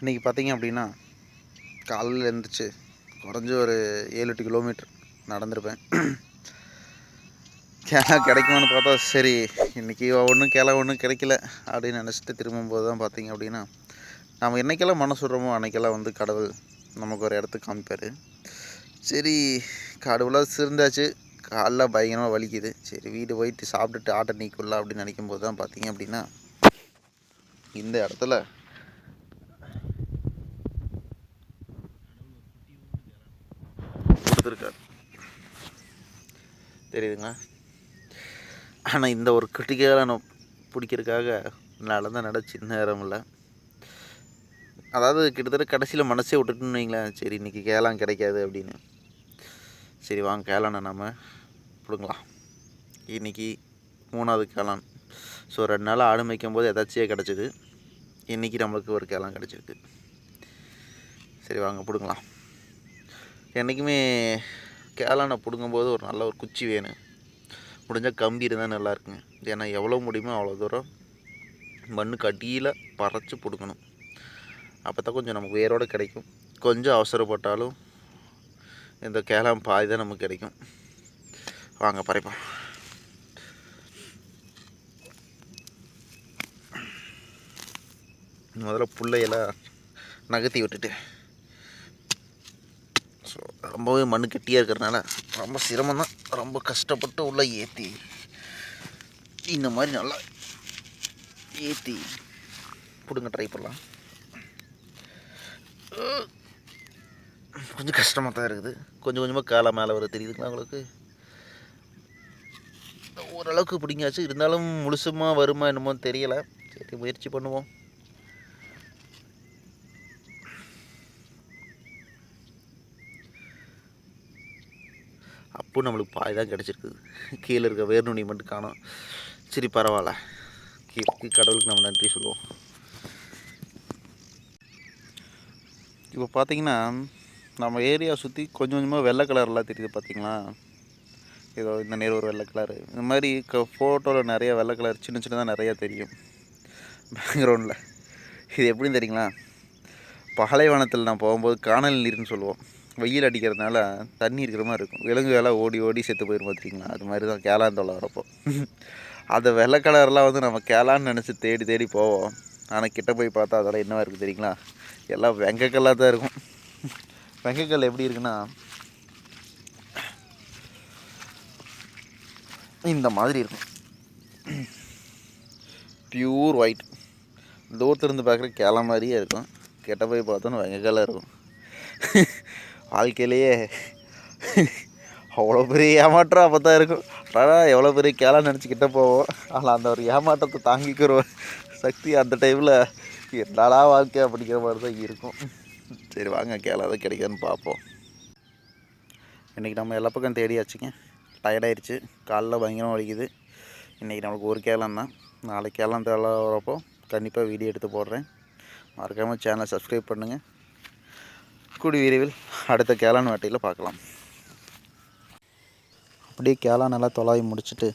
இன்றைக்கி பார்த்தீங்க அப்படின்னா காலையில் எழுந்திரிச்சு குறைஞ்சி ஒரு ஏழு எட்டு கிலோமீட்டர் நடந்திருப்பேன். கேளா கிடைக்குமான்னு பார்த்தா சரி இன்றைக்கி ஒன்றும் கேளா ஒன்றும் கிடைக்கல அப்படின்னு நினச்சிட்டு திரும்பும்போது தான் பார்த்தீங்க அப்படின்னா நம்ம என்னைக்கெல்லாம் மனசு விட்றோமோ அன்றைக்கெல்லாம் வந்து கடவுள் நமக்கு ஒரு இடத்துக்கு காமிப்பார். சரி கடவுளாக சிறந்தாச்சு. காலைல பயங்கரமாக வலிக்குது. சரி வீடு போயிட்டு சாப்பிட்டுட்டு ஆட்டை நீக்குள்ள அப்படின்னு நினைக்கும் போது தான் பார்த்தீங்க அப்படின்னா இந்த இடத்துல கொடுத்துருக்காரு தெரியுதுங்களா? ஆனால் இந்த ஒரு கிரிட்டிக்கலான பிடிக்கிறதுக்காக நடந்த நட சின்ன நேரம் இல்லை. அதாவது கிட்டத்தட்ட கடைசியில் மனசே விட்டுட்டுன்னு வைங்களேன். சரி இன்றைக்கி கேளாம் கிடைக்காது அப்படின்னு. சரி வாங்க கேளான நம்ம பிடுங்கலாம். இன்றைக்கி மூணாவது கேளான் ஸோ ரெண்டு நாள் ஆடு மேய்க்கும் போது எதாச்சியாக கிடச்சிது. இன்றைக்கி நம்மளுக்கு ஒரு கேளாம் கிடச்சிருக்கு. சரி வாங்க பிடுங்கலாம். என்றைக்குமே கேளானை பிடுங்கும்போது ஒரு நல்ல ஒரு குச்சி வேணும். முடிஞ்சால் கம்பி இருந்தால் நல்லா இருக்குங்க. ஏன்னா எவ்வளோ முடியுமோ அவ்வளோ தூரம் மண்ணுக்கு அடியில் பறச்சு பிடுங்கணும். அப்போ தான் கொஞ்சம் நமக்கு வேரோடு கிடைக்கும். கொஞ்சம் அவசரப்பட்டாலும் இந்த கேளாம் பாதி தான் நமக்கு கிடைக்கும். வாங்க பறைப்போம் முதல்ல புள்ளையெல்லாம் நகர்த்தி விட்டுட்டு. ரொம்பவே மண் கெட்டியாக இருக்கிறதுனால ரொம்ப சிரமம் தான் ரொம்ப கஷ்டப்பட்டு உள்ளே ஏற்றி இந்த மாதிரி நல்லா ஏற்றி பிடுங்க ட்ரை பண்ணலாம். கொஞ்சம் கஷ்டமாக தான் இருக்குது. கொஞ்சம் கொஞ்சமாக காலை மேலே வர தெரியுதுங்களா உங்களுக்கு? ஓரளவுக்கு பிடிங்காச்சு இருந்தாலும் முழுசுமாக வருமா என்னமோ தெரியலை. சரி முயற்சி பண்ணுவோம். அப்போ நம்மளுக்கு பாய் தான் கிடச்சிருக்குது கீழே இருக்க வேர் நுனி மட்டும் காணும். சரி பரவாயில்ல. கீழே கடவுளுக்கு நம்ம நன்றி சொல்லுவோம். இப்போ பார்த்தீங்கன்னா நம்ம ஏரியா சுற்றி கொஞ்சம் கொஞ்சமாக வெள்ளை கலர்லாம் தெரியுது பார்த்தீங்களா? ஏதோ இந்த நேர் ஒரு வெள்ளை கலர் இந்த மாதிரி க ஃபோட்டோவில் நிறைய வெள்ளை கலர் சின்ன சின்னதாக நிறையா தெரியும். பேக்ரவுண்டில் இது எப்படின்னு தெரியுங்களா? பாலைவனத்தில் நான் போகும்போது காணல் நீர்னு சொல்லுவோம். வெயில் அடிக்கிறதுனால தண்ணி இருக்கிற மாதிரி இருக்கும். விலங்குகளாக ஓடி ஓடி செத்து போயிடும் பார்த்துருக்கீங்களா அது மாதிரி தான் கேளாந்தோலை வரப்போ. அந்த வெள்ளை கலர்லாம் வந்து நம்ம கேளான்னு நினச்சி தேடி தேடி போவோம். ஆனால் கிட்ட போய் பார்த்தா அதெல்லாம் என்னவா இருக்குது தெரியுங்களா? எல்லாம் வெங்கக்கல்லாக தான் இருக்கும். வெங்கக்கல் எப்படி இருக்குன்னா இந்த மாதிரி இருக்கும். பியூர் ஒயிட் தூரத்துலேருந்து பார்க்குற கேள மாதிரியே இருக்கும். கிட்ட போய் பார்த்தோன்னா வெங்கக்கல்லாக இருக்கும். வாழ்க்கையிலேயே அவ்வளோ பெரிய ஏமாற்றம் அப்போ தான் இருக்கும். அடா எவ்வளோ பெரிய கேளா நினச்சிக்கிட்ட போவோம். ஆனால் அந்த ஒரு ஏமாற்றத்தை தாங்கிக்கிற சக்தி அந்த டைமில் என்னடா வாழ்க்கை அப்படிங்கிற மாதிரி தான் இருக்கும். சரி வாங்க கேளாதான் கிடைக்காதுன்னு பார்ப்போம். இன்றைக்கி நம்ம எல்லா பக்கம் தேடியாச்சுங்க டயர்டாயிருச்சு. காலைல பயங்கரம் வலிக்குது. இன்றைக்கி நம்மளுக்கு ஒரு கேளம் தான். நாளைக்கு கேளம் தேவை வரப்போ கண்டிப்பாக வீடியோ எடுத்து போடுறேன். மறக்காமல் சேனலை சப்ஸ்கிரைப் பண்ணுங்கள் கூடி விரைவில் அடுத்த கேளான் வேட்டையில் பார்க்கலாம். அப்படியே கேளான் நல்லா தொலாவி முடிச்சுட்டு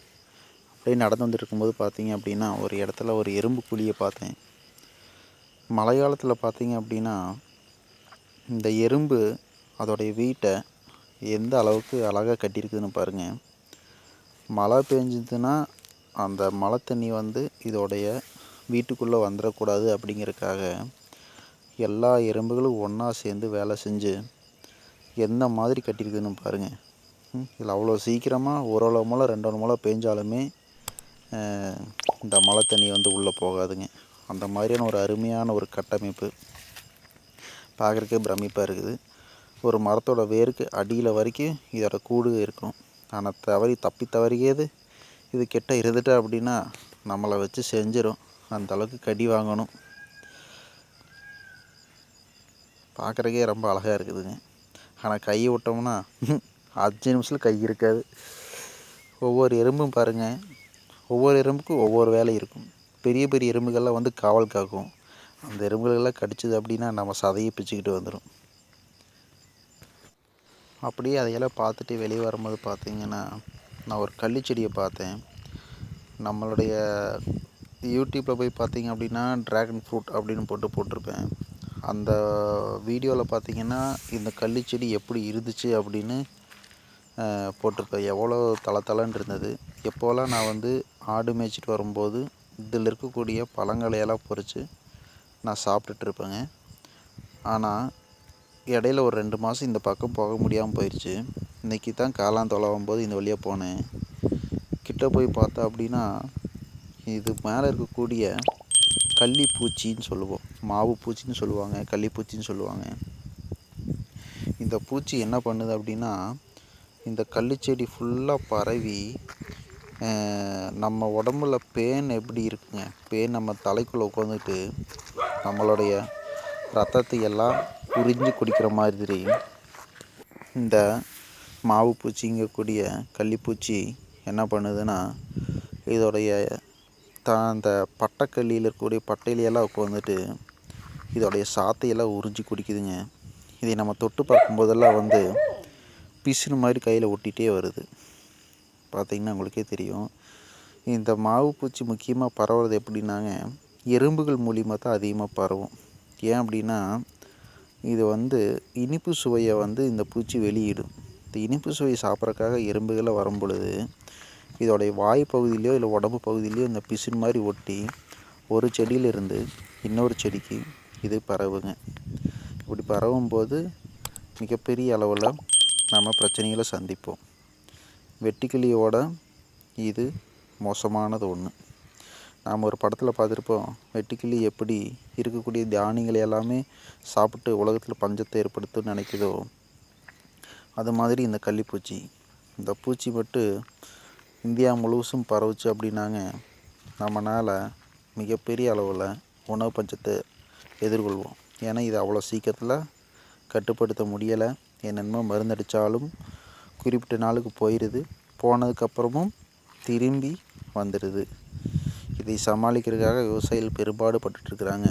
அப்படியே நடந்து வந்துட்டு இருக்கும்போது பார்த்தீங்க அப்படின்னா ஒரு இடத்துல ஒரு எறும்பு குழியை பார்த்தேன். மழை காலத்தில் பார்த்தீங்க அப்படின்னா இந்த எறும்பு அதோடைய வீட்டை எந்த அளவுக்கு அழகாக கட்டியிருக்குதுன்னு பாருங்கள் மழை பெஞ்சதுன்னா அந்த மழை தண்ணி வந்து இதோடைய வீட்டுக்குள்ளே வந்துடக்கூடாது அப்படிங்கிறதுக்காக எல்லா எறும்புகளும் ஒன்றா சேர்ந்து வேலை செஞ்சு எந்த மாதிரி கட்டியிருக்குதுன்னு பாருங்கள் இதில் அவ்வளோ சீக்கிரமாக ஒரு அளவு மூலம் ரெண்டு மூலம் பேஞ்சாலுமே இந்த மழை தண்ணி வந்து உள்ளே போகாதுங்க. அந்த மாதிரியான ஒரு அருமையான ஒரு கட்டமைப்பு பார்க்குறக்கே பிரமிப்பாக இருக்குது. ஒரு மரத்தோட வேருக்கு அடியில் வரைக்கும் இதோட கூடு இருக்கும் ஆனால் தவறி தப்பி தவறியது இது கெட்ட இருந்துட்டா அப்படின்னா நம்மளை வச்சு செஞ்சிடும் அந்த அளவுக்கு கடி வாங்கணும். பார்க்குறக்கே ரொம்ப அழகாக இருக்குதுங்க. ஆனால் கை விட்டோம்னா அஞ்சு நிமிஷத்தில் கை இருக்காது. ஒவ்வொரு எறும்பும் பாருங்கள் ஒவ்வொரு எறும்புக்கும் ஒவ்வொரு வேலை இருக்கும். பெரிய பெரிய எறும்புகள்லாம் வந்து காவல் காக்கும். அந்த எறும்புகளெல்லாம் கடிச்சது அப்படின்னா நம்ம சதையை பிச்சுக்கிட்டு வந்துடும் அப்படியே அதையெல்லாம் பார்த்துட்டு வெளியே வரும்போது பார்த்தீங்கன்னா நான் ஒரு கள்ளிச்செடியை பார்த்தேன். நம்மளுடைய யூடியூப்பில் போய் பார்த்தீங்க அப்படின்னா ட்ராகன் ஃப்ரூட் அப்படின்னு போட்டு போட்டிருப்பேன். அந்த வீடியோவில் பார்த்தீங்கன்னா இந்த கள்ளிச்செடி எப்படி இருந்துச்சு அப்படின்னு போட்டிருப்பேன் எவ்வளோ தள இருந்தது. எப்போல்லாம் நான் வந்து ஆடு மேய்ச்சிட்டு வரும்போது இதில் இருக்கக்கூடிய பழங்களையெல்லாம் பொறித்து நான் சாப்பிட்டுட்ருப்பேங்க ஆனால் இடையில ஒரு ரெண்டு மாதம் இந்த பக்கம் போக முடியாமல் போயிடுச்சு இன்றைக்கி தான் காளான் தொலைவும் போது இந்த வழியாக போனேன். கிட்ட போய் பார்த்தா அப்படின்னா இது மேலே இருக்கக்கூடிய கள்ளிப்பூச்சின்னு சொல்லுவோம். மாவு பூச்சின்னு சொல்லுவாங்க கள்ளிப்பூச்சின்னு சொல்லுவாங்க. இந்த பூச்சி என்ன பண்ணுது அப்படின்னா இந்த கள்ளிச்செடி ஃபுல்லாக பரவி நம்ம உடம்புல பேன் எப்படி இருக்குங்க? பேன் நம்ம தலைக்குள்ளே உட்காந்துட்டு நம்மளுடைய ரத்தத்தை எல்லாம் உறிஞ்சி குடிக்கிற மாதிரி இந்த மாவு பூச்சிங்கக்கூடிய கள்ளிப்பூச்சி என்ன பண்ணுதுன்னா இதோடைய த அந்த பட்டைக்கல்லியில் இருக்கக்கூடிய பட்டையிலையெல்லாம் உட்காந்துட்டு இதோடைய சாத்தையெல்லாம் உறிஞ்சி குடிக்குதுங்க. இதை நம்ம தொட்டு பார்க்கும்போதெல்லாம் வந்து பிசுறு மாதிரி கையில் ஒட்டிகிட்டே வருது. பார்த்திங்கன்னா உங்களுக்கே தெரியும். இந்த மாவு பூச்சி முக்கியமாக பரவுறது எப்படின்னாங்க எறும்புகள் மூலிமா தான் அதிகமாக பரவும். ஏன் அப்படின்னா இது வந்து இனிப்பு சுவையை வந்து இந்த பூச்சி வெளியிடும். இந்த இனிப்பு சுவையை சாப்பிட்றக்காக எறும்புகளை வரும் பொழுது இதோடைய வாய் பகுதியிலையோ இல்லை உடம்பு பகுதியிலையோ இந்த பிசின் மாதிரி ஒட்டி ஒரு செடியிலிருந்து இன்னொரு செடிக்கு இது பரவுங்க. இப்படி பரவும்போது மிகப்பெரிய அளவில் நம்ம பிரச்சனைகளை சந்திப்போம். வெட்டிக்கிளியோட இது மோசமானது ஒன்று நாம் ஒரு படத்தில் பார்த்துருப்போம் வெட்டுக்கிளி எப்படி இருக்கக்கூடிய தானியங்களை எல்லாமே சாப்பிட்டு உலகத்தில் பஞ்சத்தை ஏற்படுத்துன்னு நினைக்குதோ அது மாதிரி இந்த கள்ளிப்பூச்சி. இந்த பூச்சி மட்டும் இந்தியா முழுசும் பரவுச்சு அப்படின்னாங்க. நம்மளால் மிகப்பெரிய அளவில் உணவு பஞ்சத்தை எதிர்கொள்வோம். ஏன்னா இது அவ்வளோ சீக்கிரத்தில் கட்டுப்படுத்த முடியலை. என்னென்னமோ மருந்தடித்தாலும் குறிப்பிட்ட நாளுக்கு போயிடுது போனதுக்கப்புறமும் திரும்பி வந்துடுது. இதை சமாளிக்கிறதுக்காக விவசாயிகள் பெரும்பாடு பட்டுட்ருக்குறாங்க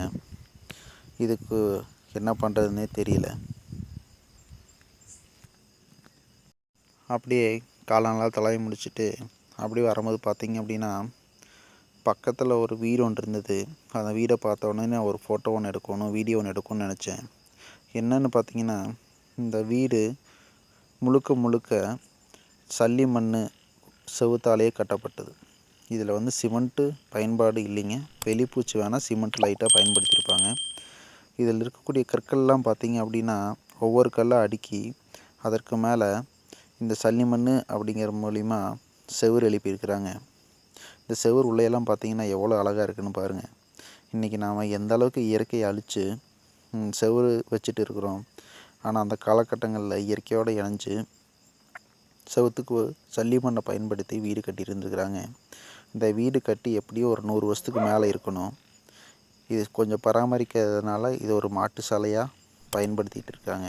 இதுக்கு என்ன பண்ணுறதுனே தெரியல. அப்படியே காலங்களாக தலையை முடிச்சுட்டு அப்படி வரும்போது பார்த்தீங்க அப்படின்னா பக்கத்தில் ஒரு வீடு ஒன்று இருந்தது. அந்த வீடை பார்த்த உடனே நான் ஒரு ஃபோட்டோ ஒன்று எடுக்கணும் வீடியோ ஒன்று எடுக்கணும்னு நினச்சேன். என்னென்னு பார்த்தீங்கன்னா இந்த வீடு முழுக்க முழுக்க சல்லி மண் செவுத்தாலேயே கட்டப்பட்டது. இதில் வந்து சிமெண்ட்டு பயன்பாடு இல்லைங்க. வெளிப்பூச்சி வேணால் சிமெண்ட் லைட்டாக பயன்படுத்தியிருப்பாங்க. இதில் இருக்கக்கூடிய கற்கள்லாம் பார்த்தீங்க அப்படின்னா ஒவ்வொரு கல்லாக அடுக்கி அதற்கு மேலே இந்த சல்லி மண் அப்படிங்கிற மூலிமா செவுறு எழுப்பியிருக்கிறாங்க. இந்த செவுறு உள்ளையெல்லாம் பார்த்தீங்கன்னா எவ்வளோ அழகாக இருக்குன்னு பாருங்கள் இன்றைக்கி நாம் எந்த அளவுக்கு இயற்கையை அழித்து செவுறு வச்சுட்டு இருக்கிறோம். ஆனால் அந்த காலகட்டங்களில் இயற்கையோடு இணைஞ்சு செவத்துக்கு சல்லி மண்ணை பயன்படுத்தி வீடு கட்டியிருந்துருக்குறாங்க. இந்த வீடு கட்டி எப்படியோ ஒரு நூறு வருஷத்துக்கு மேலே இருக்கணும். இது கொஞ்சம் பராமரிக்கிறதுனால இது ஒரு மாட்டு சாலையாக பயன்படுத்திகிட்டு இருக்காங்க.